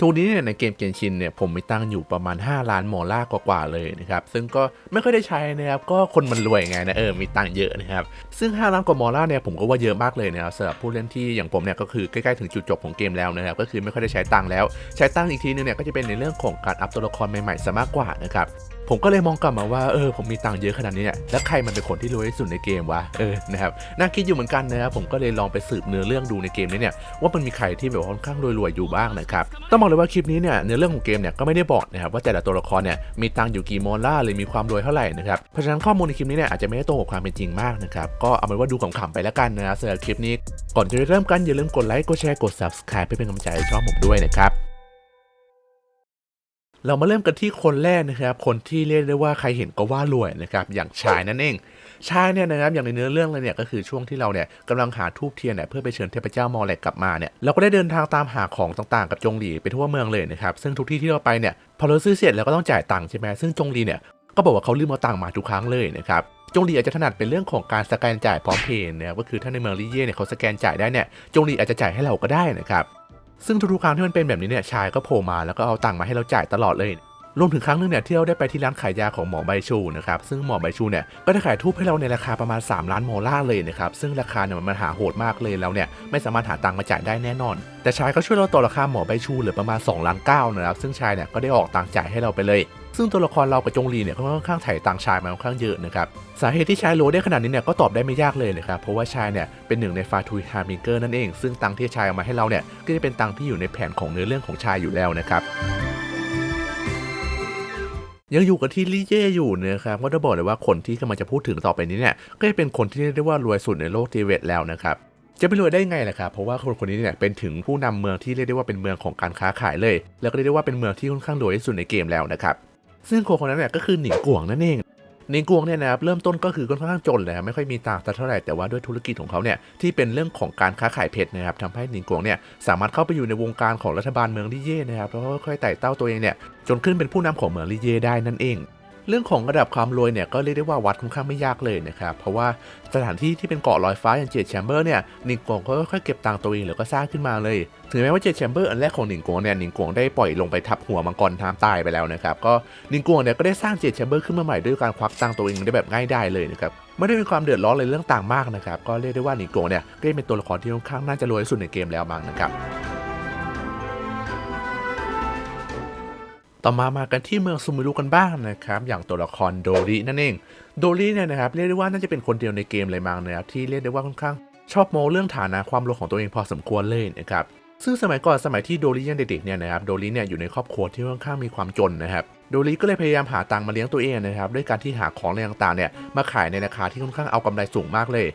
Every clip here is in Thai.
ทุกนี้เนี่ยในเกมเกนชินเนี่ยผมมีตังอยู่ประมาณ 5 ล้านมอลล่ากว่าๆเลยนะครับ ซึ่งก็ไม่ค่อยได้ใช้นะครับ ก็คนมันรวยไงนะเออมีตังเยอะนะครับ ซึ่ง 5 ล้านกว่ามอลล่าเนี่ยผมก็ว่าเยอะมากเลยนะครับสำหรับผู้เล่นที่อย่างผมเนี่ยก็คือใกล้ๆถึงจุดจบของเกมแล้วนะครับ ก็คือไม่ค่อยได้ใช้ตังแล้ว ใช้ตังอีกทีนึงเนี่ยก็จะเป็นในเรื่องของการอัพตัวละครใหม่ๆซะมากกว่านะครับ ผมก็เลยมองกลับมาว่าเออผมมีตังค์เยอะขนาดนี้เนี่ยแล้วใครมันเป็นคนที่รวยที่สุดในเกมวะเออนะครับน่าคิดอยู่เหมือนกันนะครับผมก็เลยลองไปสืบเนื้อเรื่องดูในเกมนี้เนี่ยว่ามันมีใครที่แบบค่อนข้างรวยๆอยู่บ้างนะครับต้องบอกเลยว่าคลิปนี้เนี่ยเนื้อเรื่องของเกมเนี่ยก็ไม่ได้บอกนะครับว่าแต่ละตัวละครเนี่ยมีตังค์อยู่กี่มอลล่าหรือมีความรวยเท่าไหร่นะครับเพราะฉะนั้นข้อมูลในคลิปนี้เนี่ยอาจจะไม่ได้ตรงกับความเป็นจริงมากนะครับก็เอาเป็นว่าดูขำๆไปแล้วกันนะครับสำหรับคลิปนี้ก่อนจะเริ่มกันอย่าลืมกดไลค์กดแชร์กด subscribe เพื่อเป็นกำลังใจให้ช่องผมด้วยนะครับ เรามาเริ่มกันที่คนแรกนะครับ คนที่เรียกได้ว่าใครเห็นก็ว่ารวยนะครับ อย่างชายนั่นเอง ชายเนี่ยนะครับ อย่างในเนื้อเรื่องเลยเนี่ยก็คือช่วงที่เราเนี่ยกำลังหาทูบเทียนเนี่ยเพื่อไปเชิญเทพเจ้ามอลแลกกลับมาเนี่ย เราก็ได้เดินทางตามหาของต่างๆ กับจงหลีไปทั่วเมืองเลยนะครับ ซึ่งทุกที่ที่เราไปเนี่ย พอเราซื้อเสร็จเราก็ต้องจ่ายตังค์ใช่ไหมซึ่งจงหลีเนี่ย ก็บอกว่าเขาลืมเอาตังค์มาทุกครั้งเลยนะครับจงหลีอาจจะถนัดเป็นเรื่องของการสแกนจ่ายพร้อมเพย์นะครับก็คือถ้าในเมืองลิเย่เนี่ยเขาสแกนจ่ายได้เนี่ยจงหลีอาจจะจ่ายให้เราก็ได้นะครับ ซึ่งทุกๆครั้งที่มันเป็นแบบนี้เนี่ยชายก็โผล่มาแล้วก็เอาตังค์มาให้เราจ่ายตลอดเลย รวมถึงครั้งหนึงเนี่ยที่เราได้ไปที่ร้านขายยาของหมอใบชูนะครับซึ่งหมอใบชูเนี่ยก็ได้ขายทูบให้เราในราคาประมาณ 3 ล้านโมล่าเลยนะครับซึ่งราคาเนี่ยมันหาโหดมากเลยแล้วเนี่ยไม่สามารถหาตังค์มาจ่ายได้แน่นอน แต่ชายก็ช่วยเราต่อราคาหมอใบชูเหลือประมาณ2ล้านเก้านะครับซึ่งชายเนี่ยก็ได้ออกตังค์จ่ายให้เราไปเลยซึ่งตัวละครเรากับจงลีเนี่ยก็ค่อนข้างถ่ายตังค์ชายมาค่อนข้างเยอะนะครับสาเหตุที่ชายโลได้ขนาดนี้เนี่ยก็ตอบได้ไม่ยากเลยนะครับเพราะว่าชายเนี่ยเป็นหนึ่งในฟาทุยฮามิงเกอร์นั่นเอง ซึ่งตังที่ชายเอามาให้เราเนี่ยก็จะเป็นตังที่อยู่ในแผนของเนื้อเรื่องของชายอยู่แล้วนะครับ ยังอยู่กับที่ลี่เย่อยู่นะครับก็จะบอกเลยว่าคนที่กำลังจะพูดถึงต่อไปนี้เนี่ยก็จะเป็นคนที่เรียกได้ว่ารวยสุดในโลกทิเวตแล้วนะครับจะไปรวยได้ไงล่ะครับ เพราะว่าคนคนนี้เนี่ยเป็นถึงผู้นำเมืองที่เรียกได้ว่าเป็นเมืองของการค้าขายเลย แล้วก็เรียกได้ว่าเป็นเมืองที่ค่อนข้างรวยที่สุดในเกมแล้วนะครับ ซึ่งคนคนนั้นเนี่ยก็คือหนิงกวงนั่นเอง นิงกวงเนี่ยนะครับเริ่มต้นก็คือค่อนข้างจนเลยครับไม่ค่อยมีตังค์สักเท่าไหร่แต่ว่าด้วยธุรกิจของเขาเนี่ยที่เป็นเรื่องของการค้าขายเพชรนะครับทำให้นิงกวงเนี่ยสามารถเข้าไปอยู่ในวงการของรัฐบาลเมืองลี่เย่นะครับแล้วก็ค่อยไต่เต้าตัวเองเนี่ยจนขึ้นเป็นผู้นำของเมืองลี่เย่ได้นั่นเอง เรื่องของระดับความรวยเนี่ยก็เรียกได้ว่าวัดค่อนข้างไม่ยากเลยนะครับ เพราะว่าสถานที่ที่เป็นเกาะลอยฟ้าอย่างเจดแชมเบอร์เนี่ยนิงกวงก็ค่อยๆเก็บตังค์ตัวเองแล้วก็สร้างขึ้นมาเลย ถึงแม้ว่าเจดแชมเบอร์อันแรกของนิงกวงเนี่ยนิงกวงได้ปล่อยลงไปทับหัวมังกรน้ำตายไปแล้วนะครับ ก็นิงกวงเนี่ยก็ได้สร้างเจดแชมเบอร์ขึ้นมาใหม่ด้วยการควักตังค์ตัวเองได้แบบง่ายได้เลยนะครับไม่ได้มีความเดือดร้อนเลยเรื่องต่างมากนะครับก็เรียกได้ว่านิงกวงเนี่ยก็เป็นตัวละครที่ค่อนข้างน่าจะรวยที่สุดในเกมแล้วมั้งนะครับ ต่อมามากันที่เมืองซูมิรุกันบ้างนะครับ อย่างตัวละครโดรินั่นเอง โดริเนี่ยนะครับเรียกได้ว่าน่าจะเป็นคนเดียวในเกมเลยมั้งนะครับที่เรียกได้ว่าค่อนข้างชอบโมเรื่องฐานะความรวยของตัวเองพอสมควรเลยนะครับซึ่งสมัยก่อนสมัยที่โดริยังเด็กๆเนี่ยนะครับโดริเนี่ยอยู่ในครอบครัวที่ค่อนข้างมีความจนนะครับโดริก็เลยพยายามหาตังค์มาเลี้ยงตัวเองนะครับด้วยการที่หาของอะไรต่างๆเนี่ยมาขายในราคาที่ค่อนข้างเอากำไรสูงมากเลย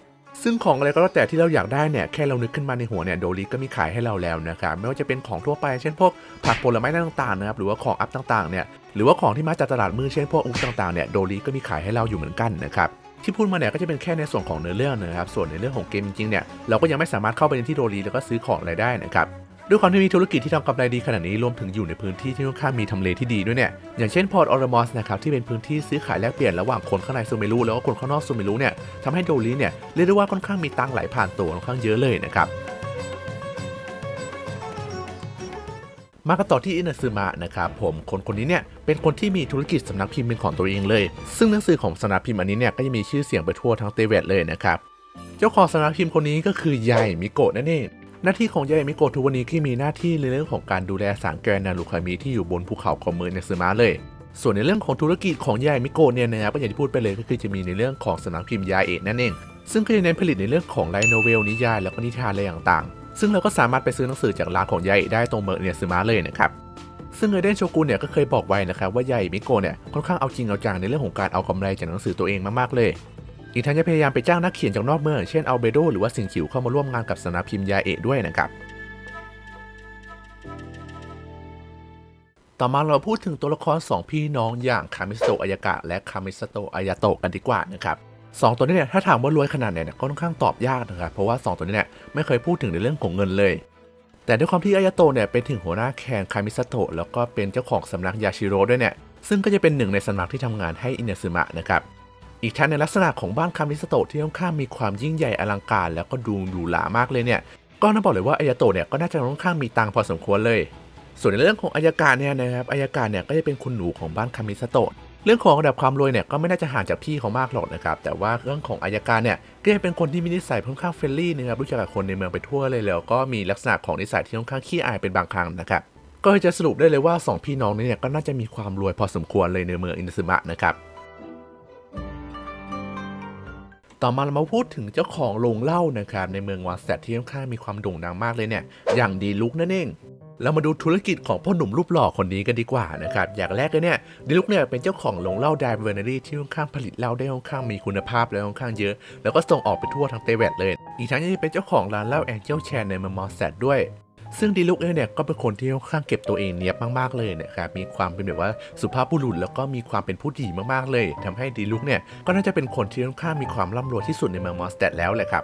ซึ่งของอะไรก็แล้วแต่ที่เราอยากได้เนี่ยแค่เรานึกขึ้นมาในหัวเนี่ยโดริก็มีขายให้เราแล้วนะครับไม่ว่าจะเป็นของทั่วไปเช่นพวกผักผลไม้ต่างๆนะครับหรือว่าของอัพต่างๆเนี่ยหรือว่าของที่มาจากตลาดมือเช่นพวกอุปต่างๆเนี่ยโดริก็มีขายให้เราอยู่เหมือนกันนะครับที่พูดมาเนี่ยก็จะเป็นแค่ในส่วนของเนื้อเรื่องนะครับส่วนในเรื่องของเกมจริงเนี่ยเราก็ยังไม่สามารถเข้าไปในที่โดรีแล้วก็ซื้อของอะไรได้นะครับ ด้วยความที่มีธุรกิจที่ทำกำไรดีขนาดนี้รวมถึงอยู่ในพื้นที่ที่ค่อนข้างมีทำเลที่ดีด้วยเนี่ยอย่างเช่นพอร์ตออร์มอสนะครับที่เป็นพื้นที่ซื้อขายแลกเปลี่ยนระหว่างคนข้างในซูเมรุแล้วก็คนข้างนอกซูเมรุเนี่ยทำให้โดริเนี่ยเรียกได้ว่าค่อนข้างมีตังไหลผ่านตัวค่อนข้างเยอะเลยนะครับมากันต่อที่อินาซึมะนะครับผมคนคนนี้เนี่ยเป็นคนที่มีธุรกิจสำนักพิมพ์เป็นของตัวเองเลย ซึ่งหนังสือของสำนักพิมพ์อันนี้เนี่ยก็จะมีชื่อเสียงไปทั่วทั้งเตเวตเลยนะครับเจ้าของสำนักพิมพ์คนนี้ก็คือยายมิโกะนั่นเอง หน้าที่ของยายมิโกทุกวันนี้ที่มีหน้าที่ในเรื่องของการดูแลสารแกนนารุคามิที่อยู่บนภูเขาของเมืองเนซึมะเลย ส่วนในเรื่องของธุรกิจของยายมิโกเนี่ยนะครับก็อย่างที่พูดไปเลยก็คือจะมีในเรื่องของสำนักพิมพ์ยาเอะนั่นเอง ซึ่งก็จะเน้นผลิตในเรื่องของไลโนเวลนิยายแล้วก็นิทานอะไรต่างๆ ซึ่งเราก็สามารถไปซื้อหนังสือจากร้านของยายเอะได้ตรงเมืองเนซึมะเลยนะครับซึ่งเอเดนโชกุนเนี่ยก็เคยบอกไว้นะครับว่ายายมิโกเนี่ยค่อนข้างเอาจริงเอาจังในเรื่องของการเอากำไรจากหนังสือตัวเองมากๆเลย อีกทั้งจะพยายามไปจ้างนักเขียนจากนอกเมืองเช่นอัลเบโดหรือว่าสิงคิวเข้ามาร่วมงานกับสำนักพิมพ์ยาเอะด้วยนะครับต่อมาเราพูดถึงตัวละคร 2 พี่น้องอย่างคามิสโตะอายากะ และคามิสโตะอายาโตกันดีกว่านะครับสองตัวนี้เนี่ยถ้าถามว่ารวยขนาดไหนเนี่ยก็ค่อนข้างตอบยากนะครับเพราะว่า 2 ตัวนี้เนี่ยไม่เคยพูดถึงในเรื่องของเงินเลย แต่ด้วยความที่อายาโตเนี่ยเป็นถึงหัวหน้าแคนคามิสโตะแล้วก็เป็นเจ้าของสำนักยาชิโร่ด้วยเนี่ยซึ่งก็จะเป็นหนึ่งในสำนักที่ทำงานให้อินาซึมะนะครับ อีกทั้งในลักษณะของบ้านคามิสโตะที่ค่อนข้างมีความยิ่งใหญ่อลังการ แล้วก็ดูหรูหรามากเลยเนี่ย ก็น่าบอกเลยว่าอายาโตะเนี่ยก็น่าจะค่อนข้างมีตังพอสมควรเลย ส่วนในเรื่องของอายการเนี่ยนะครับอายการเนี่ยก็จะเป็นคุณหนูของบ้านคามิสโตะเรื่องของระดับความรวยเนี่ยก็ไม่น่าจะห่างจากพี่เขามากหรอกนะครับแต่ว่าเรื่องของอายการเนี่ยก็จะเป็นคนที่มีนิสัยค่อนข้างเฟรนลี่นะครับรู้จักกับคนในเมืองไปทั่วเลยแล้วก็มีลักษณะของนิสัยที่ค่อนข้างขี้อายเป็นบางครั้งนะครับก็จะสรุปได้เลยว่าสองพี่น้องนี้เนี่ยก็น่าจะมีความรวยพอสมควรเลยในเมืองอินซึมะนะครับ ต่อมาเรามาพูดถึงเจ้าของโรงเหล้านะครับในเมืองวาแซตที่ค่อนข้างมีความโด่งดังมากเลยเนี่ย อย่างดีลุกนั่นเองเรามาดูธุรกิจของพ่อหนุ่มรูปหล่อคนนี้กันดีกว่านะครับ อย่างแรกเลยเนี่ยดีลุกเนี่ยเป็นเจ้าของโรงเหล้าไดเวอร์นารี่ที่ค่อนข้างผลิตเหล้าได้ค่อนข้างมีคุณภาพและค่อนข้างเยอะ แล้วก็ส่งออกไปทั่วทั้งเตเวตเลย อีกทั้งยังเป็นเจ้าของร้านเหล้าแองเจิลแชนในเมืองมอสแซตด้วย ซึ่งดีลุกเองเนี่ยก็เป็นคนที่ค่อนข้างเก็บตัวเองเนียบมากๆเลยนะครับมีความเป็นแบบว่าสุภาพบุรุษแล้วก็มีความเป็นผู้ดีมากๆเลยทำให้ดีลุกเนี่ยก็น่าจะเป็นคนที่ค่อนข้างมีความร่ำรวยที่สุดในเมืองมอสแตดแล้วแหละครับ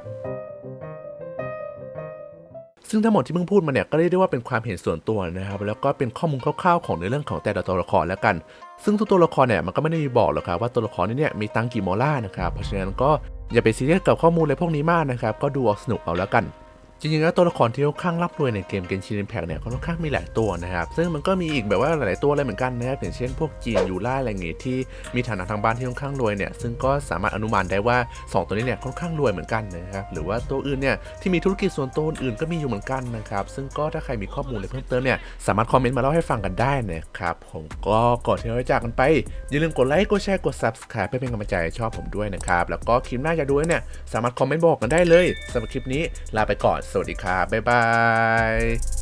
ซึ่งทั้งหมดที่เพิ่งพูดมาเนี่ยก็เรียกได้ว่าเป็นความเห็นส่วนตัวนะครับแล้วก็เป็นข้อมูลคร่าวๆของในเรื่องของแต่ละตัวละครแล้วกัน ซึ่งทุกตัวละครเนี่ยมันก็ไม่ได้มีบอกหรอกครับว่าตัวละครนี้เนี่ยมีตังกี่โมล่านะครับเพราะฉะนั้นก็อย่าไปซีเรียสกับข้อมูลอะไรพวกนี้มากนะครับก็ดูเอาสนุกเอาแล้วกัน จริงๆแล้วตัวละครที่ค่อนข้างร่ำรวยในเกมเกนชินแพ c เนี่ยค่อนข้างมีหลายตัวนะครับ ซึ่งมันก็มีอีกแบบว่าหลายๆตัวเลยเหมือนกันนะครับอย่างเช่นพวกจีนยูล่าอะไรเงี้ยที่มีฐานะทางบ้านที่ค่อนข้างรวยเนี่ยซึ่งก็สามารถอนุมานได้ว่า 2 ตัวนี้เนี่ยค่อนข้างรวยเหมือนกันนะครับหรือว่าตัวอื่นเนี่ยที่มีธุรกิจส่วนตัวอื่นก็มีอยู่เหมือนกันนะครับซึ่งก็ถ้าใครมีข้อมูลอะไรเพิ่มเติมเนี่ยสามารถคอมเมนต์มาเล่าให้ฟังกันได้นะครับผมก็ก่อนที่เราจะจากกันไปอย่าลืมกดไลค์กดแชร์กด subscribe เพื่อเป็นกำลังใจชอบผมด้วยนะครับแล้วก็คลิปหน้าอยากดูเนี่ยสามารถคอมเมนต์บอกกันได้เลยสำหรับคลิปนี้ลาไปก่อนสวัสดีครับบ๊ายบาย